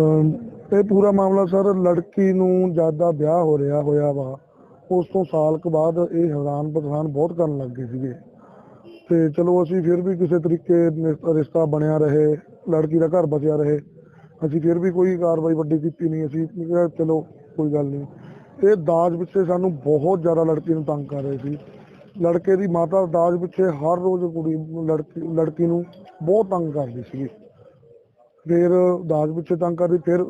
ਇਹ ਪੂਰਾ ਮਾਮਲਾ ਸਰ ਲੜਕੀ ਨੂੰ ਜ਼ਿਆਦਾ ਵਿਆਹ ਹੋ ਰਿਹਾ ਹੋਇਆ ਵਾ, ਉਸ ਤੋਂ ਸਾਲ ਕੁ ਬਾਅਦ ਇਹ ਹੈਰਾਨ ਪਛਾਣ ਬਹੁਤ ਕਰਨ ਲੱਗ ਗਏ ਸੀਗੇ। ਤੇ ਚਲੋ ਅਸੀਂ ਫਿਰ ਵੀ ਕਿਸੇ ਤਰੀਕੇ ਨਿ- ਰਿਸ਼ਤਾ ਬਣਿਆ ਰਹੇ, ਲੜਕੀ ਦਾ ਘਰ ਬਚਿਆ ਰਹੇ। ਅਸੀਂ ਫਿਰ ਵੀ ਕੋਈ ਕਾਰਵਾਈ ਵੱਡੀ ਕੀਤੀ ਨਹੀਂ, ਅਸੀਂ ਕਿਹਾ ਚਲੋ ਕੋਈ ਗੱਲ ਨਹੀਂ। ਇਹ ਦਾਜ ਪਿੱਛੇ ਸਾਨੂੰ ਬਹੁਤ ਜ਼ਿਆਦਾ ਲੜਕੀ ਨੂੰ ਤੰਗ ਕਰ ਰਹੇ ਸੀ। ਲੜਕੇ ਦੀ ਮਾਤਾ ਦਾਜ ਪਿੱਛੇ ਹਰ ਰੋਜ਼ ਕੁੜੀ ਲੜਕੀ ਲੜਕੀ ਨੂੰ ਬਹੁਤ ਤੰਗ ਕਰਦੀ ਸੀ ਫਿਰ ਦਾਜ ਪਿੱਛੇ ਤੰਗ ਕਰਦੀ ਫਿਰ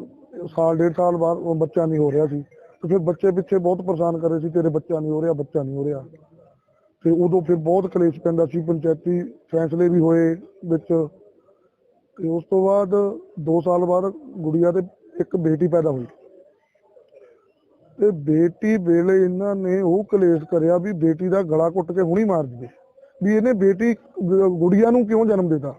ਸਾਲ, ਡੇਢ ਸਾਲ ਬਾਅਦ ਉਹ ਬੱਚਾ ਨਹੀਂ ਹੋ ਰਿਹਾ ਸੀ। ਤੇ ਫਿਰ ਬੱਚੇ ਪਿੱਛੇ ਬਹੁਤ ਪਰੇਸ਼ਾਨ ਕਰ ਰਹੇ ਸੀ, ਤੇਰੇ ਬੱਚਾ ਨਹੀਂ ਹੋ ਰਿਹਾ, ਬੱਚਾ ਨਹੀਂ ਹੋ ਰਿਹਾ। ਤੇ ਉਦੋਂ ਫਿਰ ਬਹੁਤ ਕਲੇਸ਼ ਪੈਂਦਾ ਸੀ, ਪੰਚਾਇਤੀ ਫੈਸਲੇ ਵੀ ਹੋਏ ਵਿੱਚ। ਤੇ ਉਸ ਤੋਂ ਬਾਅਦ 2 ਸਾਲ ਬਾਅਦ ਗੁੜੀਆ ਤੇ ਇੱਕ ਬੇਟੀ ਪੈਦਾ ਹੋਈ। ਤੇ ਬੇਟੀ ਵੇਲੇ ਇਹਨਾਂ ਨੇ ਉਹ ਕਲੇਸ਼ ਕਰਿਆ ਵੀ ਬੇਟੀ ਦਾ ਗਲਾ ਘੁੱਟ ਕੇ ਹੁਣੀ ਮਾਰ ਦਈਏ ਵੀ ਇਹਨੇ ਬੇਟੀ ਗੁੜੀਆ ਨੂੰ ਕਿਉਂ ਜਨਮ ਦਿੱਤਾ?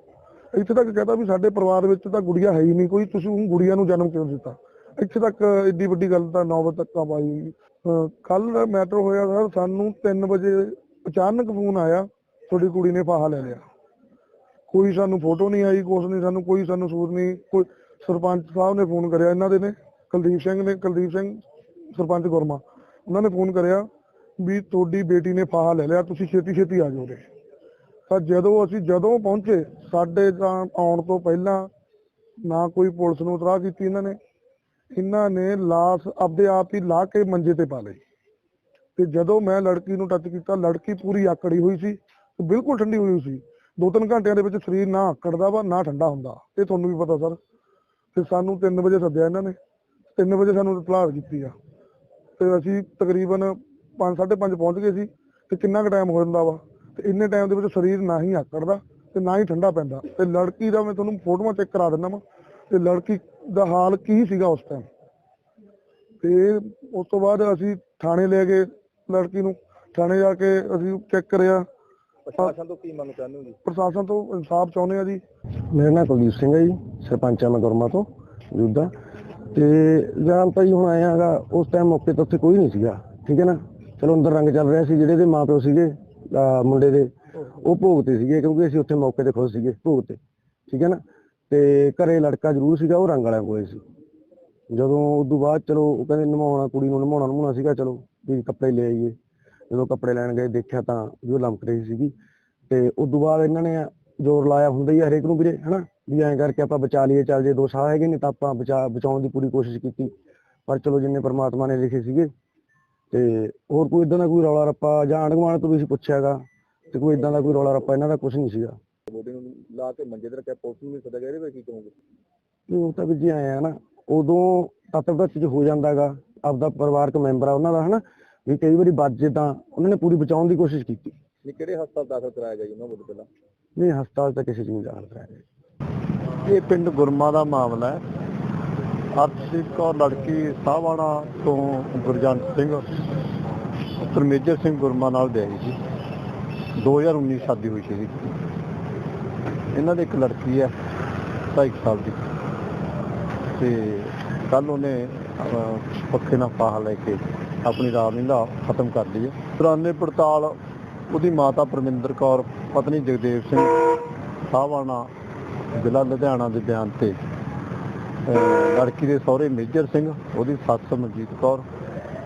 ਇੱਥੇ ਤੱਕ ਕਹਤਾ ਵੀ ਸਾਡੇ ਪਰਿਵਾਰ ਵਿੱਚ ਤਾਂ ਗੁੜੀਆ ਹੈ ਹੀ ਨਹੀਂ, ਕੋਈ ਤੁਸੀਂ ਹੁਣ ਗੁੜੀਆ ਨੂੰ ਜਨਮ ਕਿਉਂ ਦਿੱਤਾ? ਇੱਥੇ ਤੱਕ ਏਡੀ ਵੱਡੀ ਗੱਲ ਤਾਂ ਨੌਬਤ ਤੱਕ ਆ ਪਾਈ ਕੱਲ ਮੈਟਰ ਹੋਇਆ ਸਰ, ਸਾਨੂੰ 3 ਵਜੇ ਅਚਾਨਕ ਫੋਨ ਆਇਆ, ਤੁਹਾਡੀ ਕੁੜੀ ਨੇ ਫਾਹਾ ਲੈ ਲਿਆ। ਕੋਈ ਸਾਨੂੰ ਫੋਟੋ ਨਹੀਂ ਆਈ, ਕੁਛ ਨਹੀਂ, ਸਾਨੂੰ ਕੋਈ ਸਾਨੂੰ ਸੂਰ ਨਹੀਂ, ਕੋਈ ਸਰਪੰਚ ਸਾਹਿਬ ਨੇ ਫੋਨ ਕਰਿਆ ਇਹਨਾਂ ਦੇ ਨੇ, ਕੁਲਦੀਪ ਸਿੰਘ ਨੇ, ਕੁਲਦੀਪ ਸਿੰਘ, ਸਰਪੰਚ ਗੁਰਮਾ, ਉਹਨਾਂ ਨੇ ਫੋਨ ਕਰਿਆ ਵੀ ਤੁਹਾਡੀ ਬੇਟੀ ਨੇ ਫਾਹਾ ਲੈ ਲਿਆ, ਤੁਸੀਂ ਛੇਤੀ ਛੇਤੀ ਆ ਜਾਓ ਉਰੇ ਤਾਂ ਜਦੋਂ ਅਸੀਂ ਜਦੋਂ ਪਹੁੰਚੇ, ਸਾਡੇ ਤਾਂ ਆਉਣ ਤੋਂ ਪਹਿਲਾਂ ਨਾ ਕੋਈ ਪੁਲਿਸ ਨੂੰ ਇਤਲਾਹ ਕੀਤੀ ਇਹਨਾਂ ਨੇ। ਇਹਨਾਂ ਨੇ ਲਾਸ਼ ਆਪਦੇ ਆਪ ਹੀ ਲਾ ਕੇ ਮੰਜੇ ਤੇ ਪਾ ਲਈ। ਤੇ ਜਦੋਂ ਮੈਂ ਲੜਕੀ ਨੂੰ ਟੱਚ ਕੀਤਾ, ਲੜਕੀ ਪੂਰੀ ਆਕੜੀ ਹੋਈ ਸੀ ਤੇ ਬਿਲਕੁਲ ਠੰਡੀ ਹੋਈ ਹੋਈ ਸੀ। ਦੋ ਤਿੰਨ ਘੰਟਿਆਂ ਦੇ ਵਿੱਚ ਸਰੀਰ ਨਾ ਆਕੜਦਾ ਵਾ, ਨਾ ਠੰਡਾ ਹੁੰਦਾ। ਇਹ ਤੁਹਾਨੂੰ ਵੀ ਪਤਾ ਸਰ। ਤੇ ਸਾਨੂੰ 3 ਵਜੇ ਸੱਦਿਆ ਇਹਨਾਂ ਨੇ। 3 ਵਜੇ ਸਾਨੂੰ ਇਤਲਾਹ ਕੀਤੀ ਆ। ਤੇ ਅਸੀਂ ਤਕਰੀਬਨ 5:30 ਪਹੁੰਚ ਗਏ ਸੀ। ਤੇ ਕਿੰਨਾ ਕੁ ਟਾਈਮ ਹੋ ਜਾਂਦਾ ਵਾ? ਤੇ ਇੰਨੇ ਟਾਈਮ ਦੇ ਵਿੱਚ ਸਰੀਰ ਨਾ ਹੀ ਆਕੜਦਾ ਤੇ ਨਾ ਹੀ ਠੰਡਾ ਪੈਂਦਾ। ਤੇ ਲੜਕੀ ਦਾ ਮੈਂ ਤੁਹਾਨੂੰ ਫੋਟੋਆਂ ਚੈੱਕ ਕਰਾ ਦਿੰਦਾ ਵਾ ਤੇ ਲੜਕੀ ਦਾ ਹਾਲ ਕੀ ਸੀਗਾ ਉਸ ਟਾਈਮ ਤੇ ਉਸ ਤੋਂ ਬਾਅਦ ਅਸੀਂ ਥਾਣੇ ਲੈ ਗਏ ਲੜਕੀ ਨੂੰ। ਥਾਣੇ ਜਾ ਕੇ ਅਸੀਂ ਚੈੱਕ ਕਰਿਆ। ਪ੍ਰਸ਼ਾਸਨ ਤੋਂ ਕੀ ਮੰਗ ਚਾਹੁੰਦੇ ਹੋ ਜੀ? ਪ੍ਰਸ਼ਾਸਨ ਤੋਂ ਇਨਸਾਫ ਚਾਹੁੰਦੇ ਆ ਜੀ। ਮੇਰਾ ਨਾਮ ਕੁਲਦੀਪ ਸਿੰਘ ਹੈ ਜੀ ਸਰਪੰਚ ਆ ਮੈਂ ਗੁਰਮਾ ਤੋਂ ਜੁੱਦਾ। ਤੇ ਜਾਨ ਤਾਂ ਜੀ ਹੁਣ ਆਇਆ ਹੈਗਾ ਉਸ ਟਾਈਮ ਮੌਕੇ ਤੇ ਉੱਥੇ ਕੋਈ ਨਹੀਂ ਸੀਗਾ ਠੀਕ ਹੈ ਨਾ? ਚਲੋ ਅੰਦਰ ਰੰਗ ਚੱਲ ਰਿਹਾ ਸੀ ਜਿਹੜੇ ਦੇ ਮਾਪਿਓ ਸੀਗੇ ਅਹ ਮੁੰਡੇ ਦੇ ਉਹ ਭੋਗ ਤੇ ਸੀਗੇ ਕਿਉਂਕਿ ਅਸੀਂ ਉੱਥੇ ਮੌਕੇ ਤੇ ਖੁਦ ਸੀਗੇ ਭੋਗ ਤੇ ਠੀਕ ਹੈ ਨਾ? ਤੇ ਘਰੇ ਲੜਕਾ ਜ਼ਰੂਰ ਸੀਗਾ ਉਹ ਰੰਗ ਵਾਲਿਆਂ ਕੋਲੇ ਸੀ। ਜਦੋਂ ਉਦੋਂ ਬਾਅਦ ਚਲੋ ਉਹ ਕਹਿੰਦੇ ਨਮਾਉਣਾ ਕੁੜੀ ਨੂੰ ਨਮਾਉਣਾ ਨਮਾਉਣਾ ਸੀਗਾ ਚਲੋ ਵੀ ਕੱਪੜੇ ਲੈ ਆਈਏ। ਜਦੋਂ ਕੱਪੜੇ ਲੈਣ ਗਏ ਦੇਖਿਆ ਤਾਂ ਵੀ ਉਹ ਲੰਮਕ ਰਹੀ ਸੀਗੀ। ਤੇ ਉਦੋਂ ਬਾਅਦ ਇਹਨਾਂ ਨੇ ਜ਼ੋਰ ਲਾਇਆ ਹੁੰਦਾ ਹੀ ਆ ਹਰੇਕ ਨੂੰ ਵੀਰੇ ਹਨਾ ਵੀ ਐਂ ਕਰਕੇ ਆਪਾਂ ਬਚਾ ਲਈਏ ਚੱਲ ਜੇ ਦੋ ਸਾਹ ਹੈਗੇ ਨਹੀਂ ਤਾਂ ਆਪਾਂ ਬਚਾ ਬਚਾਉਣ ਦੀ ਪੂਰੀ ਕੋਸ਼ਿਸ਼ ਕੀਤੀ। ਪਰ ਚਲੋ ਜਿੰਨੇ ਪ੍ਰਮਾਤਮਾ ਨੇ ਲਿਖੇ ਸੀਗੇ ਤੇ ਹੋਰ ਕੋਈ ਇਦਾਂ ਦਾ ਕੋਈ ਰੌਲਾ ਰੱਪਾ ਜਾਂ ਆਂਢ ਗੁਆਂਢ ਤੋਂ ਵੀ ਅਸੀਂ ਪੁੱਛਿਆਗਾ ਤੇ ਕੋਈ ਇਦਾਂ ਦਾ ਕੋਈ ਰੌਲਾ ਰੱਪਾ ਇਹਨਾਂ ਦਾ ਕੁਝ ਨਹੀਂ ਸੀਗਾ। ਬੋਡੀ ਨੂੰ ਲਾ ਕੇ ਮੰਜੇ ਤੇ ਰੱਖਿਆ ਪੁਲਿਸ ਨੂੰ ਵੀ ਸੱਦਾ ਗਿਆ ਇਹਦੇ ਵਿੱਚ ਕੀ ਕਹੋਗੇ? ਵੀ ਉਹ ਤਾਂ ਵੀ ਜੀ ਆਏ ਆ ਨਾ ਉਦੋਂ ਤੱਤ ਦਾ ਚੀਜ਼ ਹੋ ਜਾਂਦਾਗਾ ਆਪਦਾ ਪਰਿਵਾਰਕ ਮੈਂਬਰ ਆ ਉਹਨਾਂ ਦਾ ਹਨਾ? ਵੀ ਕਈ ਵਾਰੀ ਵੱਜ ਜੇ ਤਾਂ ਉਹਨਾਂ ਨੇ ਪੂਰੀ ਬਚਾਉਣ ਦੀ ਕੋਸ਼ਿਸ਼ ਕੀਤੀ। ਨਹੀਂ ਕਿਹੜੇ ਹਸਪਤਾਲ ਦਾਖਲ ਕਰਾਇਆ ਗਿਆ ਜੀ ਉਹਨਾਂ ਨੂੰ ਪਹਿਲਾਂ? ਨਹੀਂ ਹਸਪਤਾਲ ਤਾਂ ਕਿਸੇ ਚੀਜ਼ ਨਹੀਂ ਦਾਖਲ ਕਰਾਇਆ ਗਿਆ। ਇਹ ਪਿੰਡ ਗੁਰਮਾ ਦਾ ਮਾਮਲਾ ਹੈ। ਅਰਸ਼ਦੀਪ ਕੌਰ ਲੜਕੀ ਸਾਹਵਾਣਾ ਤੋਂ ਗੁਰਜੰਟ ਸਿੰਘ ਪਰਮੇਜਰ ਸਿੰਘ ਗੁਰਮਾ ਨਾਲ ਵਿਆਹੀ ਸੀ। 2019 ਸ਼ਾਦੀ ਹੋਈ ਸੀ। ਇਹਨਾਂ ਦੇ ਇੱਕ ਲੜਕੀ ਹੈ 2.5 ਸਾਲ ਦੀ। ਤੇ ਕੱਲ ਉਹਨੇ ਪੱਖੇ ਨਾਲ ਫਾਹਾ ਲੈ ਕੇ ਆਪਣੀ ਰਾਮਲੀਲਾ ਖਤਮ ਕਰ ਲਈ ਹੈ। ਪੁਰਾਣੇ ਪੜਤਾਲ ਉਹਦੀ ਮਾਤਾ ਪਰਮਿੰਦਰ ਕੌਰ, ਪਤਨੀ ਜਗਦੇਵ ਸਿੰਘ ਸਾਹਵਾਣਾ ਜ਼ਿਲ੍ਹਾ ਲੁਧਿਆਣਾ ਦੇ ਬਿਆਨ ਤੇ ਲੜਕੀ ਦੇ ਸਹੁਰੇ ਮੇਜਰ ਸਿੰਘ, ਉਹਦੀ ਸੱਸ ਮਨਜੀਤ ਕੌਰ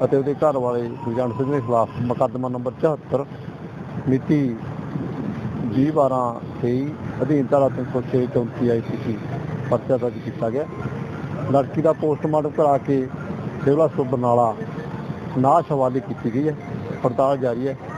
ਅਤੇ ਉਹਦੇ ਘਰ ਵਾਲੇ ਗੁਰਜੰਟ ਸਿੰਘ ਦੇ ਖਿਲਾਫ ਮੁਕੱਦਮਾ ਨੰਬਰ 74 ਮਿਤੀ 20 12 23 ਅਧੀਨ ਧਾਰਾ 306 34 ਆਈਪੀਸੀ ਪਰਚਾ ਦਰਜ ਕੀਤਾ ਗਿਆ। ਲੜਕੀ ਦਾ ਪੋਸਟਮਾਰਟਮ ਕਰਾ ਕੇ ਸਿਵਲ ਹਸਪਤਾਲ ਬਰਨਾਲਾ ਨਾਸ਼ ਹਵਾਲੇ ਕੀਤੀ ਗਈ ਹੈ, ਪੜਤਾਲ ਜਾਰੀ ਹੈ।